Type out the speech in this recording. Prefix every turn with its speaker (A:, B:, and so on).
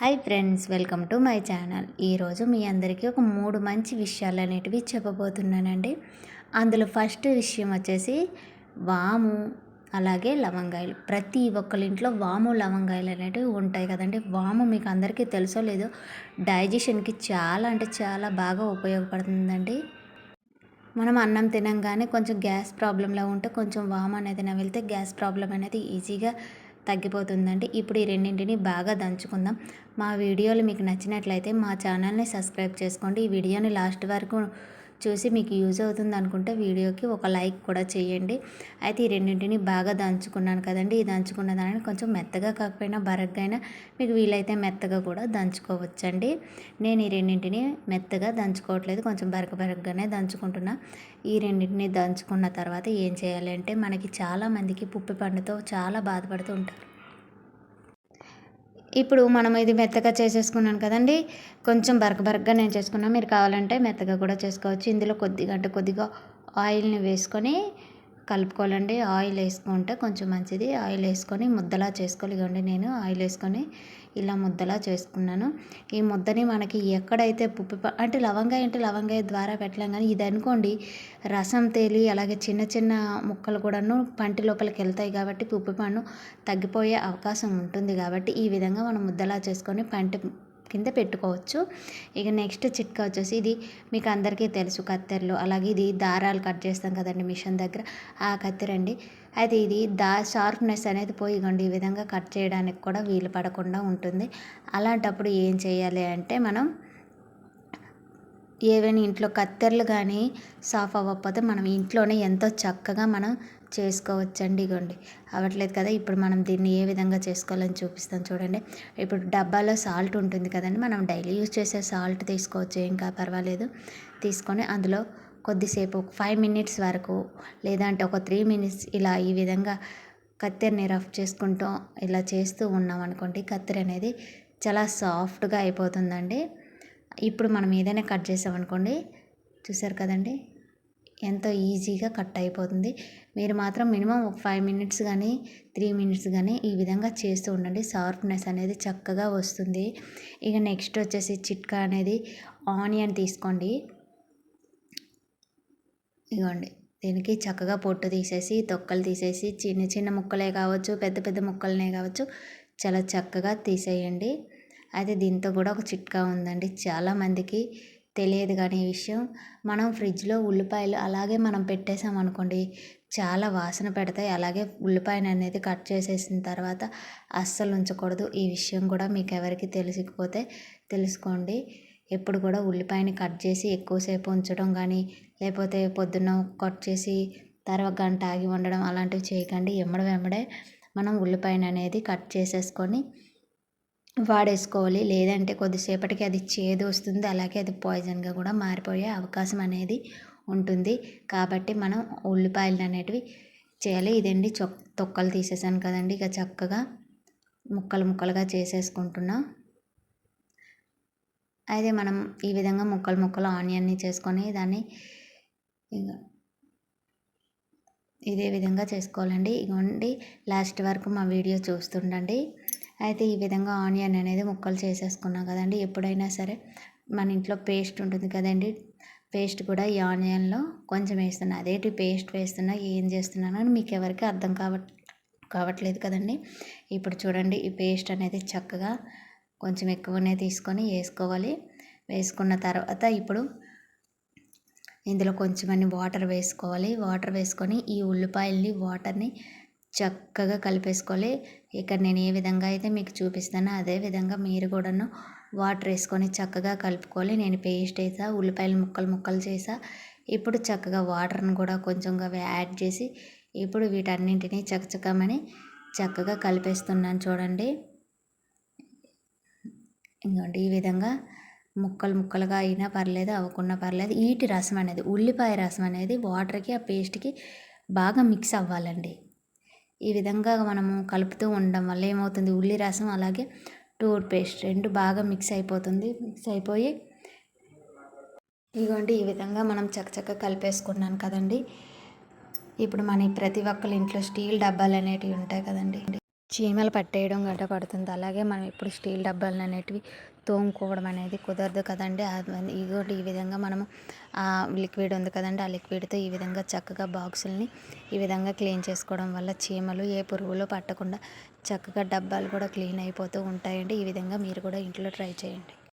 A: Hi friends welcome to my channel. ఈరోజు మీ అందరికీ ఒక మూడు మంచి విషయాలు అనేటివి చెప్పబోతున్నానండి. అందులో ఫస్ట్ విషయం వచ్చేసి వాము అలాగే లవంగాయలు. ప్రతి ఒక్కరింట్లో వాము లవంగాయలు అనేటివి ఉంటాయి కదండి. వాము మీకు అందరికీ తెలుసో లేదో డైజెషన్కి చాలా అంటే చాలా బాగా ఉపయోగపడుతుందండి. మనం అన్నం తినంగానే కొంచెం గ్యాస్ ప్రాబ్లంలో ఉంటే కొంచెం వాము అనేది వెళ్తే గ్యాస్ ప్రాబ్లం అనేది ఈజీగా తగ్గిపోతుందండి. ఇప్పుడు ఈ రెండింటిని బాగా దంచుకుందాం. మా వీడియోలు మీకు నచ్చినట్లయితే మా ఛానల్ని సబ్స్క్రైబ్ చేసుకోండి. ఈ వీడియోని లాస్ట్ వరకు చూసి మీకు యూజ్ అవుతుంది అనుకుంటే వీడియోకి ఒక లైక్ కూడా చేయండి. అయితే ఈ రెండింటిని బాగా దంచుకున్నాను కదండి. ఈ దంచుకున్న దానిని కొంచెం మెత్తగా కాకపోయినా బరగ్గైనా మీకు వీలైతే మెత్తగా కూడా దంచుకోవచ్చండి. నేను ఈ రెండింటిని మెత్తగా దంచుకోవట్లేదు. కొంచెం బరక బరగ్గానే దంచుకుంటున్నా. ఈ రెండింటిని దంచుకున్న తర్వాత ఏం చేయాలి అంటే మనకి చాలామందికి పుప్పి పండుతో చాలా బాధపడుతూ ఉంటారు. ఇప్పుడు మనం ఇది మెత్తగా చేసేసుకున్నాను కదండి. కొంచెం బరక బరకగా నేను చేసుకున్నాను మీరు కావాలంటే మెత్తగా కూడా చేసుకోవచ్చు. ఇందులో కొద్దిగా అంటే కొద్దిగా ఆయిల్ని వేసుకొని కలుపుకోవాలండి. ఆయిల్ వేసుకుంటే కొంచెం మంచిది. ఆయిల్ వేసుకొని ముద్దలా చేసుకోవాలి. ఇవ్వండి నేను ఆయిల్ వేసుకొని ఇలా ముద్దలా చేసుకున్నాను. ఈ ముద్దని మనకి ఎక్కడైతే పుప్పి అంటే లవంగాయ అంటే లవంగాయ ద్వారా పెట్టలేం కానీ ఇది అనుకోండి రసం తేలి అలాగే చిన్న చిన్న ముక్కలు కూడాను పంటి లోపలికి వెళ్తాయి కాబట్టి పుప్పి పన్ను తగ్గిపోయే అవకాశం ఉంటుంది కాబట్టి ఈ విధంగా మనం ముద్దలా చేసుకొని పంటి కింద పెట్టుకోవచ్చు. ఇక నెక్స్ట్ చిట్కా వచ్చేసి ఇది మీకు అందరికీ తెలుసు కత్తెరలు. అలాగే ఇది దారాలు కట్ చేస్తాం కదండి మిషన్ దగ్గర. ఆ కత్తెర అండి. అయితే ఇది దా షార్ప్నెస్ అనేది పోయిగండి. ఈ విధంగా కట్ చేయడానికి కూడా వీలు పడకుండా ఉంటుంది. అలాంటప్పుడు ఏం చేయాలి అంటే మనం ఏవైనా ఇంట్లో కత్తెరలు కానీ సాఫ్ అవ్వకపోతే మనం ఇంట్లోనే ఎంతో చక్కగా మనం చేసుకోవచ్చండి ఇగోండి. అవ్వట్లేదు కదా ఇప్పుడు మనం దీన్ని ఏ విధంగా చేసుకోవాలని చూపిస్తాం చూడండి. ఇప్పుడు డబ్బాలో సాల్ట్ ఉంటుంది కదండి మనం డైలీ యూజ్ చేసే సాల్ట్ తీసుకోవచ్చు ఇంకా పర్వాలేదు. తీసుకొని అందులో కొద్దిసేపు ఫైవ్ మినిట్స్ వరకు లేదంటే ఒక త్రీ మినిట్స్ ఇలా ఈ విధంగా కత్తెరని రఫ్ చేసుకుంటూ ఇలా చేస్తూ ఉన్నాం అనుకోండి కత్తెర అనేది చాలా సాఫ్ట్గా అయిపోతుందండి. ఇప్పుడు మనం ఏదైనా కట్ చేసామనుకోండి చూసారు కదండి? ఎంతో ఈజీగా కట్ అయిపోతుంది. మీరు మాత్రం మినిమం ఒక ఫైవ్ మినిట్స్ కానీ త్రీ మినిట్స్ కానీ ఈ విధంగా చేస్తూ ఉండండి. షార్ప్నెస్ అనేది చక్కగా వస్తుంది. ఇక నెక్స్ట్ వచ్చేసి చిట్కా అనేది ఆనియన్ తీసుకోండి. ఇగోండి. దీనికి చక్కగా పొట్టు తీసేసి తొక్కలు తీసేసి చిన్న చిన్న ముక్కలే కావచ్చు పెద్ద పెద్ద ముక్కలనే కావచ్చు చాలా చక్కగా తీసేయండి. అయితే దీంతో కూడా ఒక చిట్కా ఉందండి. చాలామందికి తెలియదు కానీ ఈ విషయం. మనం ఫ్రిడ్జ్లో ఉల్లిపాయలు అలాగే మనం పెట్టేసాం అనుకోండి చాలా వాసన పెడతాయి. అలాగే ఉల్లిపాయను అనేది కట్ చేసేసిన తర్వాత అస్సలు ఉంచకూడదు. ఈ విషయం కూడా మీకు ఎవరికి తెలిసిపోతే తెలుసుకోండి. ఎప్పుడు కూడా ఉల్లిపాయని కట్ చేసి ఎక్కువసేపు ఉంచడం కానీ లేకపోతే పొద్దున్న కట్ చేసి తర్వాత గంట ఆగి ఉండడం అలాంటివి చేయకండి. ఎమ్మడ వెంబడే మనం ఉల్లిపాయను అనేది కట్ చేసేసుకొని వాడేసుకోవాలి. లేదంటే కొద్దిసేపటికి అది చేదు వస్తుంది. అలాగే అది పాయిజన్గా కూడా మారిపోయే అవకాశం అనేది ఉంటుంది. కాబట్టి మనం ఉల్లిపాయలు అనేటివి చేయాలి. ఇదండి చొక్ తొక్కలు తీసేసాను కదండి. ఇక చక్కగా ముక్కలు ముక్కలుగా చేసేసుకుంటున్నా. అయితే మనం ఈ విధంగా ముక్కలు ముక్కలు ఆనియన్ని చేసుకొని దాన్ని ఇదే విధంగా చేసుకోవాలండి. ఇగోండి లాస్ట్ వరకు మా వీడియో చూస్తుండండి. అయితే ఈ విధంగా ఆనియన్ అనేది ముక్కలు చేసేసుకున్నాం కదండి. ఎప్పుడైనా సరే మన ఇంట్లో పేస్ట్ ఉంటుంది కదండి. పేస్ట్ కూడా ఈ ఆనియన్లో కొంచెం వేస్తున్నా. అదేంటి పేస్ట్ వేస్తున్నా ఏం చేస్తున్నాను అని మీకు ఎవరికి అర్థం కావట్ కావట్లేదు కదండి. ఇప్పుడు చూడండి ఈ పేస్ట్ అనేది చక్కగా కొంచెం ఎక్కువనే తీసుకొని వేసుకోవాలి. వేసుకున్న తర్వాత ఇప్పుడు ఇందులో కొంచెం వాటర్ వేసుకోవాలి. వాటర్ వేసుకొని ఈ ఉల్లిపాయల్ని వాటర్ని చక్కగా కలిపేసుకోవాలి. ఇక్కడ నేను ఏ విధంగా అయితే మీకు చూపిస్తానో అదే విధంగా మీరు కూడాను వాటర్ వేసుకొని చక్కగా కలుపుకోవాలి. నేను పేస్ట్ వేసా ఉల్లిపాయలు ముక్కలు ముక్కలు చేసా. ఇప్పుడు చక్కగా వాటర్ని కూడా కొంచెంగా యాడ్ చేసి ఇప్పుడు వీటన్నింటినీ చకచకమని చక్కగా కలిపేస్తున్నాను చూడండి. ఇంకోండి ఈ విధంగా ముక్కలు ముక్కలుగా అయినా పర్లేదు అవ్వకుండా పర్లేదు. ఈటి రసం అనేది ఉల్లిపాయ రసం అనేది వాటర్కి ఆ పేస్ట్కి బాగా మిక్స్ అవ్వాలండి. ఈ విధంగా మనము కలుపుతూ ఉండడం వల్ల ఏమవుతుంది? ఉల్లి రసం అలాగే టూత్ పేస్ట్ రెండు బాగా మిక్స్ అయిపోతుంది. మిక్స్ అయిపోయి ఇదిగోండి ఈ విధంగా మనం చక్కచక్క కలిపేసుకున్నాను కదండి. ఇప్పుడు మన ప్రతి ఒక్కరి ఇంట్లో స్టీల్ డబ్బాలు అనేటివి ఉంటాయి కదండి. చీమలు పట్టేయడం గడ్డ పడుతుంది. అలాగే మనం ఇప్పుడు స్టీల్ డబ్బాలు అనేటివి తోముకోవడం అనేది కుదరదు కదండి. అది ఈ విధంగా మనము ఆ లిక్విడ్ ఉంది కదండి. ఆ లిక్విడ్తో ఈ విధంగా చక్కగా బాక్సుల్ని ఈ విధంగా క్లీన్ చేసుకోవడం వల్ల చీమలు ఏ పురుగులు పట్టకుండా చక్కగా డబ్బాలు కూడా క్లీన్ అయిపోతూ ఉంటాయండి. ఈ విధంగా మీరు కూడా ఇంట్లో ట్రై చేయండి.